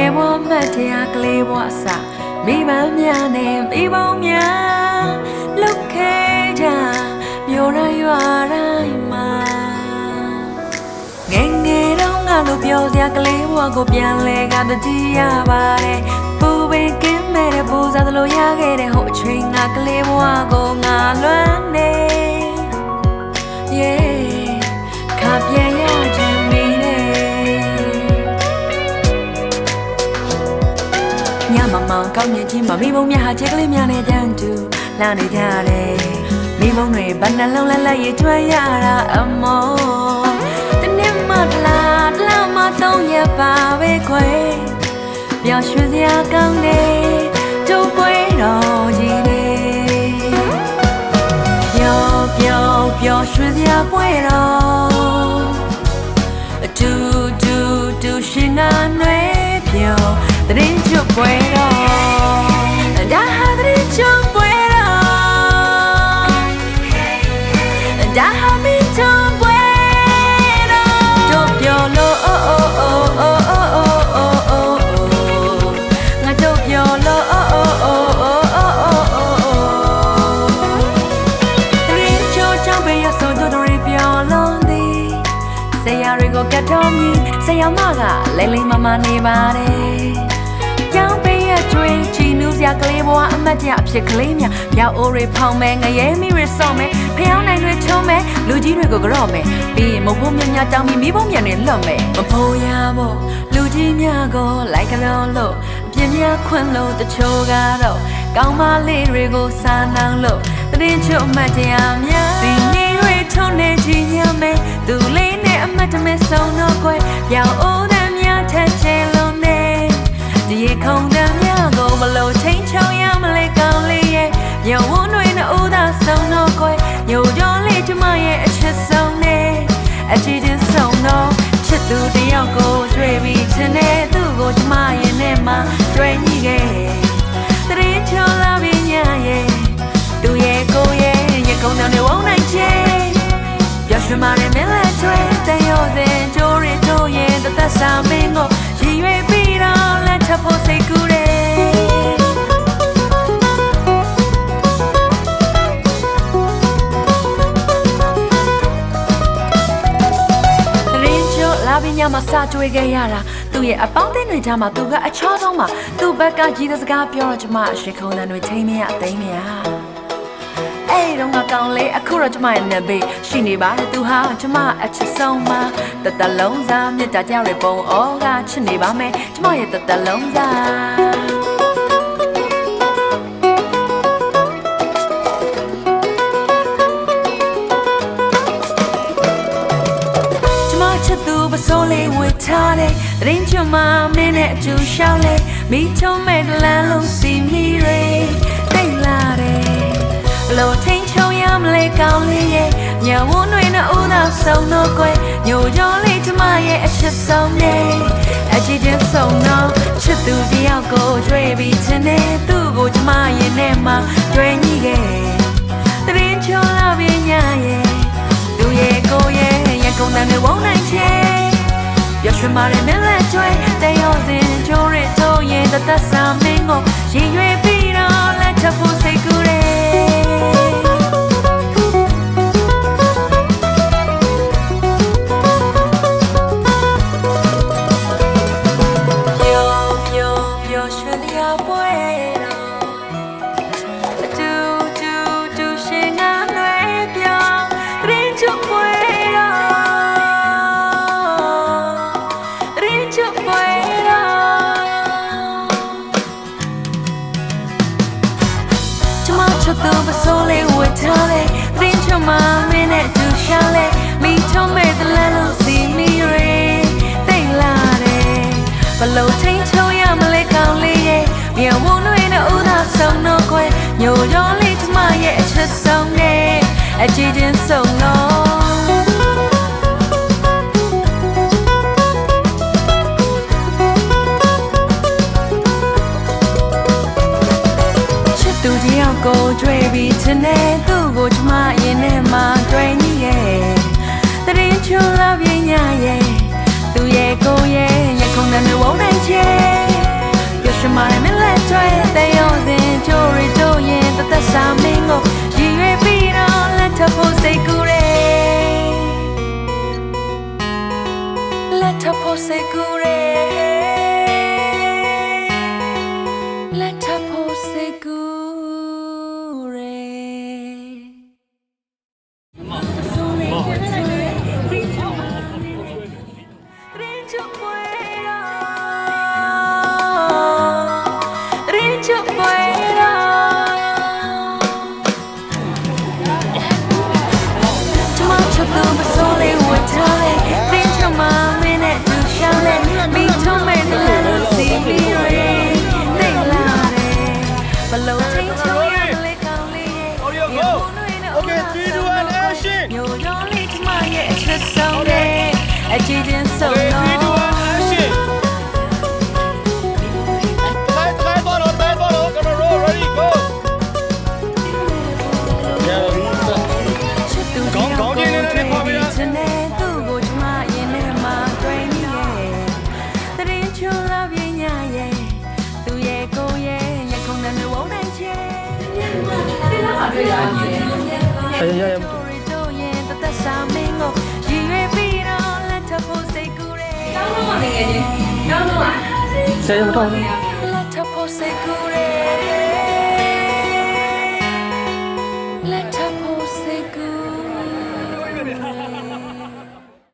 နေဘဝမှတ်တရားကလေးဘဝအစမိဘများနဲ့မိဘများလုတ်ခဲကြမြို့ရရွာတိုင်းမှာငယ်ငယ်တော့ငါတို့ပြောစရာကလေးဘဝကိုပြန်လဲကတကြည့်ရပါတယ်ပူပင်ကင်းမဲ့တဲ့ပူစားသလိုရခဲ့တဲ့ဟိုအချိန်ငါကလေးဘဝကိုငါလွမ်း ကောင်းမြင်ချင်းမမိဘုံများဟာချက်ကလေးများနဲ့တန်းတူလာနေကြတယ်မိဘုံတွေဘယ်နှလုံးလဲလဲရကျွမ်းရတာအမောတနေ့မှတလားတလားမှသုံးရပါပဲခွေပျော်ရွှင်စရာကောင်းတယ်ကျုပ်ပွဲတော်ကြီးနေပျော်ပျော်ပျော်ရွှင်စရာပွဲတော်အတူတူတူရှင်နာနွေပျော်တရ ရာတွေကိုကတ်တော်မီဆရာမကလိမ့်လိမ့်မမနေပါတယ်ပြောင်းပေးရကျွေးချီနူးစရာကလေးဘဝအမတ်တရအဖြစ်ကလေးများပြောင်းအိုးတွေဖောင်းမဲငရဲမီတွေစော့မဲဖျောင်းနိုင်တွေထုံးမဲလူကြီးတွေကိုကြော့မဲပြီးရင်မဖို့မြများတောင်းပြီးမိဖို့မြန်တွေလွတ်မဲမဖို့ရဖို့လူကြီးများကိုလိုက်ကြောလို့အပြင်းများခွန်းလို့တချို့ကတော့ကောင်းမလေးတွေကိုစာနောင်လို့တရင်ချွတ်အမတ်တရားများစီနေတွေထုံးနေချင်ရမယ်သူလေးနဲ့အမ တ်တမဲဆုံးတော့ကွယ်ပြောင်းအိုးတဲ့များထက်ချင်လို့နေဒီရခုံတဲ့များကိုမလို့ချင်းချောင်းရမလဲကောင်းလေးရဲ့ညဝန်းတွေနဲ့ဦးသာဆုံးတော့ကွယ်ညိုကြောလေးကျမရဲ့အချစ်ဆုံးနေအချစ်ချင်းဆုံးတော့ချစ်သူတယောက်ကိုတွေ့ပြီးချင်တဲ့သူ့ကိုကျမရဲ့နဲ့မှတွေ့ညိခဲ့တရင်ချောလာပြီးညရဲ့သူရဲ့ကိုရဲ့ရကုံတဲ့နေဝုန်းနိုင်ချေပျော်ရွှင်မာတဲ့မင်းလက်တွေ စာမင်းကိုရည်ရွယ်ပြီးတော့လက်ထပ်ဖို့စိတ်ကူးတယ်ရင်ချိုလာပြီးညမှာစာတွေ့ခဲ့ရတာသူ့ရဲ့အပေါင်းအသင်းတွေကြားမှာသူကအချောဆုံးမှာသူ့ဘက်ကကြီးတဲ့စကားပြောတော့ကျမအရှိခုံတန်တွေထိမ့်မရအသိမရ အဲ့တော့ငါကောင်းလေအခုတော့ကျမရဲ့နဘေးရှိနေပါတယ်သူဟာကျမအချစ်ဆုံးမှာတတလုံးစားမြတ်တာကြောက်ရပုံဩကချစ်နေပါမယ်ကျမရဲ့တတလုံးစားကျမချစ်သူပစိုးလေးဝတ်ထားတယ်တရင်ချွမမင်းနဲ့အတူရှောင်းလေမိချုံးမဲ့လမ်းလုံးစီမီတွေတိတ်လာတယ် ဘလို့ထိန်ချုံရမလဲကောင်းလေးရဲ့ညဝန်းတွေနဲ့ဦးသာဆုံးတော့ကွယ်ညိုကြောလေးကျမရဲ့အချစ်ဆုံးနေအချစ်ချင်းဆုံးတော့ချစ်သူတယောက်ကိုတွေ့ပြီးချင်တယ်သူ့ကိုကျမရဲ့နဲ့မှတွေ့ညိခဲ့တရင်ချောလာပြီးညရဲ့သူရဲ့ကိုရဲ့ရကုန်တဲ့ဝုန်းနိုင်ချေပျော်ရွှင်မာတဲ့မင်းလက်ကျွဲတဲ့ရောစင်ချိုးရတော့ရဲ့တသက်စာမင်းကိုရင်ရွယ်ပြီးတော့လက်ထပ်ဖို့စိတ်ကူးတယ် ချစ်သူပစိုးလေးဝတ်ထားလေတရင်ချမမင်းနဲ့တူရှာလေမိထုံးမဲ့တလန်းလို့စီမီရေတိတ်လာတယ်ဘလို့ချင်းချုံရမလဲကောင်းလေးရဲ့မြေဝုန်းတွေနဲ့ဦးသာဆုံးတော့ခွဲညိုရောလေးကျမရဲ့အချစ်ဆုံးနဲ့အချစ်ချင်းဆုံးတော့ တဲ့နဲ့သူ့ကိုကျမရင်ထဲမှာတွေ့နေရဲ့တရင်ချွန်လာပြညာရဲ့သူရဲ့ကိုယ်ရဲ့ရခုံနဲ့မဝုန်းနိုင်ချေရရှိမနဲ့မလဲတွေ့တဲ့ရုံးစဉ်ချိုရီတို့ရင်တသက်စာမင်းကိုရည်ရွယ်ပြီးတော့လက်ထပ်ဖို့စိတ်ကူရဲလက်ထပ်ဖို့စိတ်ကူ Balo ting cho ya le kaung le ye Okay, three, two, one, action. မျိုးရောလေးချမရဲ့အချစ်ဆုံးနဲ့အချစ်ချင်းဆုံး Okay, တော့ အေးရရတို့ရဲ့တသက်ဆောင်မင်းကိုရည်ရွယ်ပြီးတော့လက်ထပ်ဖို့စိတ်ကူးတယ်ဆယ်ရုံတော့လက်ထပ်ဖို့စိတ်ကူးတယ်